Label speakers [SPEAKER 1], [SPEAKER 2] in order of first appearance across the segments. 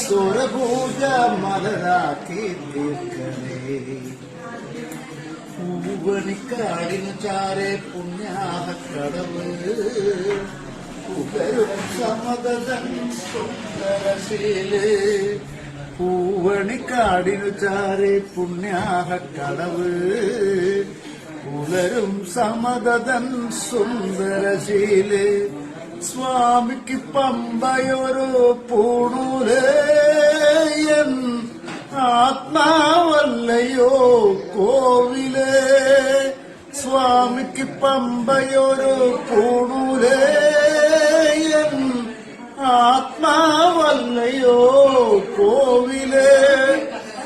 [SPEAKER 1] സ്വരപൂജ മലരാക്കി തീർക്കണേ. പൂവണിക്കാടിനു ചാരെ പുണ്യാഹ കടവ് പുകരും പൂവണിക്കാടിനു ചാരെ പുണ്യാഹ കടവ് പുലരും സമതൻ സുന്ദരശീൽ. സ്വാമിക്ക് പമ്പയൊരു പൂണൂലേയൻ ആത്മാവല്ലയോ കോവിലേ? സ്വാമിക്ക് പമ്പയൊരു പൂണൂലേയൻ ആത്മാവല്ലയോ കോവിലേ?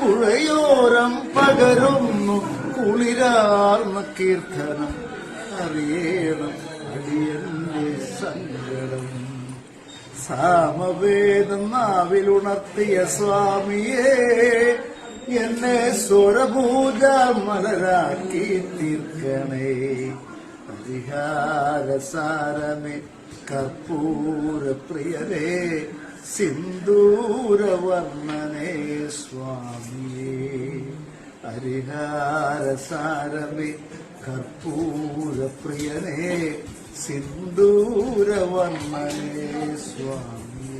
[SPEAKER 1] പുഴയോരം പകരുന്നു കുളിരാർന്ന കീർത്തനം. അറിയണം അടിയന്റെ സാമവേദം നാവിലുണർത്തിയ സ്വാമിയെ എന്നെ സ്വരപൂജ മലരാക്കി തീർക്കണേ. പരിഹാരസാരമേ കർപ്പൂര പ്രിയരേ സിന്ദൂരവർണനേ സ്വാമിയേ. കർപ്പൂര സിന്ദൂരവർണനേ സ്വാമി.